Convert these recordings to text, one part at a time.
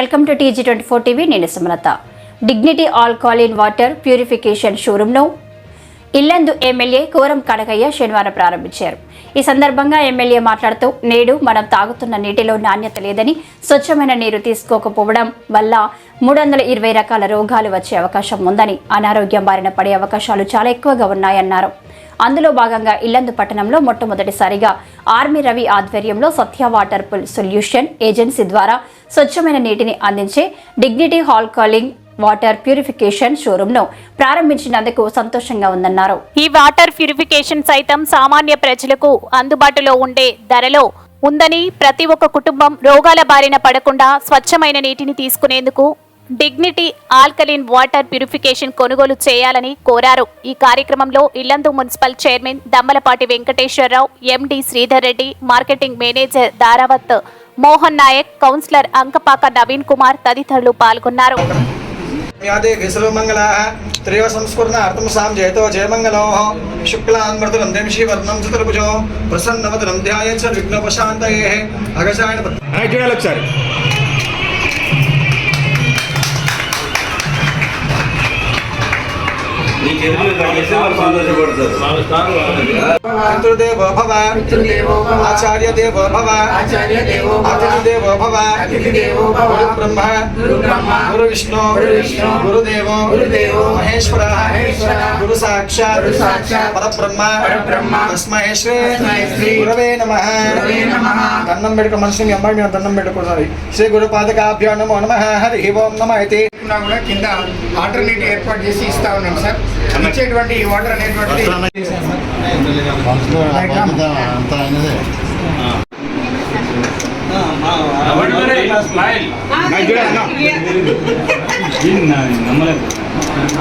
Welcome to TG twenty four TV. నేను Sumalatha. Dignity alkaline water purification షోరూంను Yellandu MLA Koram Kanakaiah శనివారం ప్రారంభించారు. ఈ సందర్భంగా ఎమ్మెల్యే మాట్లాడుతూ నేడు మనం తాగుతున్న నీటిలో నాణ్యత లేదని స్వచ్ఛమైన నీరు తీసుకోకపోవడం వల్ల మూడు వందల ఇరవై రకాల రోగాలు వచ్చే అవకాశం ఉందని అనారోగ్యం బారిన పడే అవకాశాలు చాలా ఎక్కువగా ఉన్నాయన్నారు. అందులో భాగంగా ఇల్లందు పట్టణంలో మొట్టమొదటిసారిగా ఆర్మీ రవి ఆధ్వర్యంలో Satya water pool solution agency ద్వారా స్వచ్ఛమైన నీటిని అందించే dignity alkaline water purification షోరూంను ప్రారంభించినందుకు సంతోషంగా ఉందన్నారు. ఈ వాటర్ ప్యూరిఫికేషన్ సైతం సామాన్య ప్రజలకు అందుబాటులో ఉండే ధరలో ఉందని ప్రతి ఒక్క కుటుంబం రోగాల బారిన పడకుండా స్వచ్ఛమైన నీటిని తీసుకునేందుకు డిగ్నిటీ ఆల్కలిన్ వాటర్ ప్యూరిఫికేషన్ కొనుగోలు చేయాలని కోరారు. ఈ కార్యక్రమంలో Yellandu municipal chairman Dammalapati Venkateswara Rao MD Sridhar Reddy marketing manager Daravath Mohan Naik councillor Ankapaka Naveen Kumar తదితరులు పాల్గొన్నారు. యాదే కేశవమంగళాः త్రేవ సంస్కరణ అర్థం సాం జయతో జయమంగళో శుక్లాన్మృతలం దేంశీ వర్ణం చతుర్భుజో ప్రసన్నవదనం ధ్యాయ చ విఘ్నోపశాంతయే అగజాయన చూడాలి ఒకసారి పితృదేవో భవ ఆచార్య దేవో భవ ఆచార్య భవ. గురు బ్రహ్మ గురు విష్ణు గురు గురుదేవో మహేశ్వర గురు సాక్షాత్ పరబ్రహ్మ పరబ్రహ్మ. తస్మై శ్రీ గురవే నమ దండం పెట్టుకో మనిషిని మీ అమ్మాయి మీద దండం పెట్టుకోవాలి శ్రీ గురు పాదకాభ్యో నమో నమ హరి ఓం నమ అయితే ఉన్నా కూడా కింద ఆల్టర్నేటివ్ ఏర్పాటు చేసి ఇస్తా ఉన్నాం సార్. ఇచ్చేటువంటి ఈ water అయినదే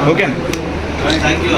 okay thank you.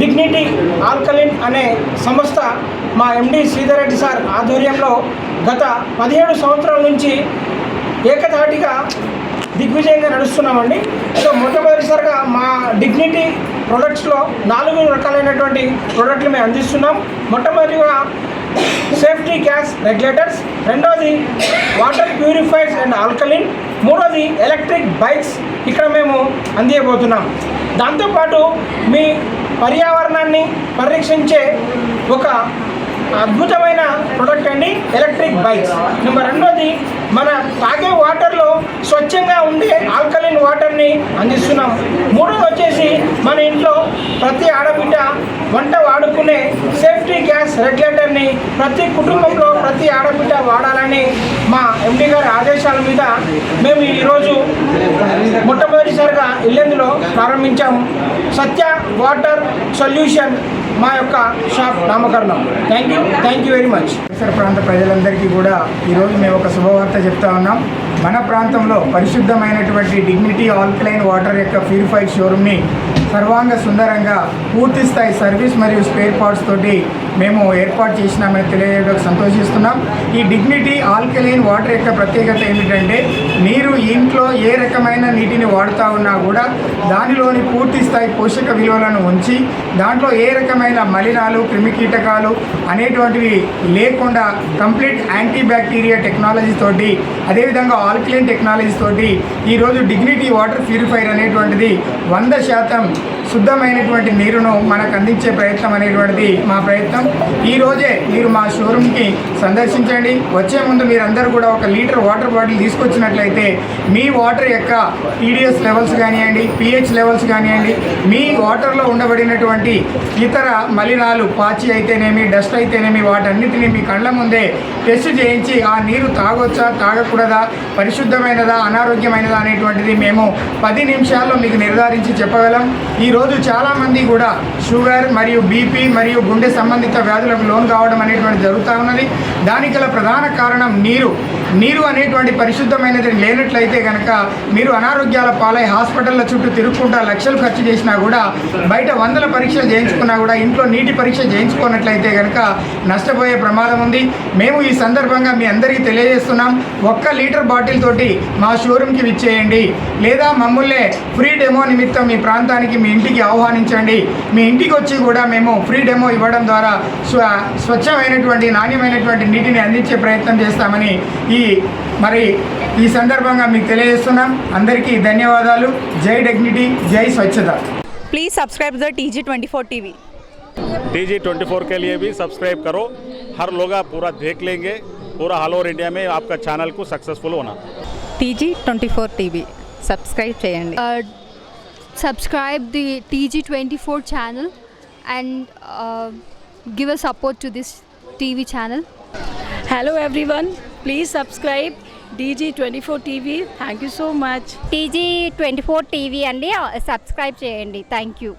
Dignity alkaline అనే సంస్థ మా ఎండి శ్రీధరెడ్డి సార్ ఆధ్వర్యంలో గత పదిహేడు సంవత్సరాల నుంచి ఏకధాటిగా దిగ్విజయంగా నడుస్తున్నామండి. సో మొట్టమొదటిసారిగా మా డిగ్నిటీ ప్రొడక్ట్స్లో నాలుగు రకాలైనటువంటి ప్రోడక్ట్లు మేము అందిస్తున్నాం. మొట్టమొదటిగా సేఫ్టీ గ్యాస్ రెగ్యులేటర్స్ రెండవది వాటర్ ప్యూరిఫైర్స్ అండ్ ఆల్కలిన్ మూడోది ఎలక్ట్రిక్ బైక్స్. ఇక్కడ మేము అందియబోతున్నాం. దాంతోపాటు మీ పర్యావరణాన్ని పరిరక్షించే ఒక అద్భుతమైన ప్రొడక్ట్ అండి ఎలక్ట్రిక్ బైక్స్. నెంబర్ రెండోది మన తాగే వాటర్లో స్వచ్ఛంగా ఉండే ఆల్కలిన్ వాటర్ని అందిస్తున్నాం. మూడోది వచ్చేసి మన ఇంట్లో ప్రతి ఆడబిడ్డ సేఫ్టీ రెగ్యులేటర్ని ప్రతి కుటుంబంలో ప్రతి ఆడబిడ్డ వాడాలని మా ఎండి గారి ఆదేశాల మీద మేము ఈరోజు మొట్టమొదటిసారిగా ఇల్లెందులో ప్రారంభించాము సత్య వాటర్ సొల్యూషన్ మా యొక్క షాప్ నామకరణం. Thank you thank you very much పరిసర ప్రాంత ప్రజలందరికీ కూడా ఈరోజు మేము ఒక శుభవార్త చెప్తా ఉన్నాం. మన ప్రాంతంలో పరిశుద్ధమైనటువంటి డిగ్నిటీ ఆల్కలైన్ వాటర్ యొక్క ప్యూరిఫైడ్ షోరూమ్ని సర్వాంగ సుందరంగా పూర్తి స్థాయి సర్వీస్ మరియు స్పేర్ పార్ట్స్ తోటి మేము ఏర్పాటు చేసినామని తెలియడం సంతోషిస్తున్నాం. ఈ డిగ్నిటీ ఆల్కలైన్ వాటర్ యొక్క ప్రత్యేకత ఏమిటంటే మీరు ఇంట్లో ఏ రకమైన నీటిని వాడుతూ ఉన్నా కూడా దానిలోని పూర్తి స్థాయి పోషక విలువలను ఉంచి దాంట్లో ఏ రకమైన మలినాలు క్రిమికీటకాలు అనేటువంటివి లేకుండా కంప్లీట్ యాంటీ బ్యాక్టీరియా టెక్నాలజీ తోటి అదేవిధంగా ఆల్కలైన్ టెక్నాలజీ తోటి ఈరోజు డిగ్నిటీ వాటర్ ప్యూరిఫైర్ అనేటువంటిది వంద శాతం శుద్ధమైనటువంటి నీరును మనకు అందించే ప్రయత్నం అనేటువంటిది మా ప్రయత్నం. ఈరోజే మీరు మా షోరూమ్కి సందర్శించండి. వచ్చే ముందు మీరందరూ కూడా ఒక లీటర్ వాటర్ బాటిల్ తీసుకొచ్చినట్లయితే మీ వాటర్ యొక్క టీడీఎస్ లెవెల్స్ కానివ్వండి పిహెచ్ లెవెల్స్ కానివ్వండి మీ వాటర్లో ఉండబడినటువంటి ఇతర మలినాలు పాచి అయితేనేమి డస్ట్ అయితేనేమి వాటన్నిటిని మీ కళ్ళ ముందే టెస్ట్ చేయించి ఆ నీరు తాగొచ్చా తాగకూడదా పరిశుద్ధమైనదా అనారోగ్యమైనదా అనేటువంటిది మేము పది నిమిషాల్లో మీకు నిర్ధారించి చెప్పగలం. ఈ ఈరోజు చాలామంది కూడా షుగర్ మరియు బీపీ మరియు గుండె సంబంధిత వ్యాధులకు లోన్ కావడం అనేటువంటి జరుగుతూ ఉన్నది. దానికి గల ప్రధాన కారణం నీరు. నీరు అనేటువంటి పరిశుద్ధమైనది లేనట్లయితే కనుక మీరు అనారోగ్యాల పాలై హాస్పిటల్ల చుట్టూ తిరుగుకుంటా లక్షలు ఖర్చు చేసినా కూడా బయట వందల పరీక్షలు చేయించుకున్నా కూడా ఇంట్లో నీటి పరీక్ష చేయించుకున్నట్లయితే కనుక నష్టపోయే ప్రమాదం ఉంది. మేము ఈ సందర్భంగా మీ అందరికీ తెలియజేస్తున్నాం. ఒక్క లీటర్ బాటిల్ తోటి మా షోరూమ్కి విచ్చేయండి. లేదా మమ్మల్ని ఫ్రీ డెమో నిమిత్తం మీ ప్రాంతానికి మీ ఇంటికి ఆహ్వానించండి మీ ఇంటికి వచ్చి కూడా మేము ఫ్రీ డెమో ఇవ్వడం ద్వారా స్వ స్వచ్ఛమైనటువంటి నాణ్యమైనటువంటి నీటిని అందించే ప్రయత్నం చేస్తామని ఈ మరి ఈ సందర్భంగా మీకు తెలియజేస్తున్నాం అందరికీ ధన్యవాదాలు జై డెగ్నిటీ జై స్వచ్ఛత Please subscribe the TG24 TV. T G twenty four के लिए भी सब्सक्राइब करो हर लोग आप पूरा देख लेंगे पूरा ऑल ओवर इंडिया में आपका चैनल को सक्सेसफुल होना TG24 TV. Subscribe చేయండి uh, subscribe the TG24 channel and uh, give a support to this TV channel. Hello everyone. Please subscribe DG24 TV. Thank you so much. TG24 TV అండి subscribe చేయండి thank you